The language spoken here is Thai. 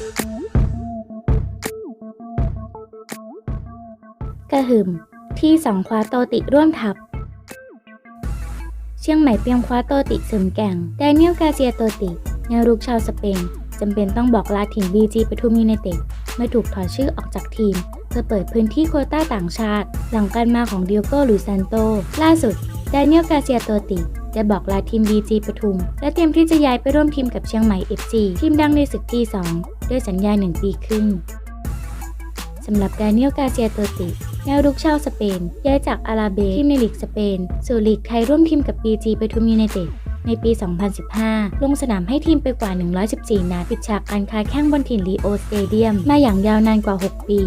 กระหึ่มที่สองคว้าโตติร่วมทัพเชียงใหม่เตรียมคว้าโตติเสริมแก่งแดเนียลกาเซียโตติแนวรุกชาวสเปนจำเป็นต้องบอกลาถิ่นบีจีปทุมยูไนเต็ดเมื่อถูกถอนชื่อออกจากทีม เพื่อเปิดพื้นที่โคต้าต่างชาติ หลังการมาของเดียโก้ลูซันโต ล่าสุดแดเนียลกาเซียโตติ ได้บอกลาทีมบีจีปทุม และเตรียมที่จะย้ายไปร่วมทีมกับเชียงใหม่ FC ทีมดังในศึกที่2ด้วยสัญญา 1 ปีครึ่งสำหรับแดเนียลกาเซียโตติ แนวรุกชาวสเปน ย้ายจากอาราเบทีมในลีกสเปน สู่ลีกไทยร่วมทีมกับ BG ปทุมยูไนเต็ดในปี 2015 ลงสนามให้ทีมไปกว่า 114 นัดปิดฉากการค้าแข้งบนถิ่นลีโอสเตเดียม มาอย่างยาวนานกว่า 6 ปี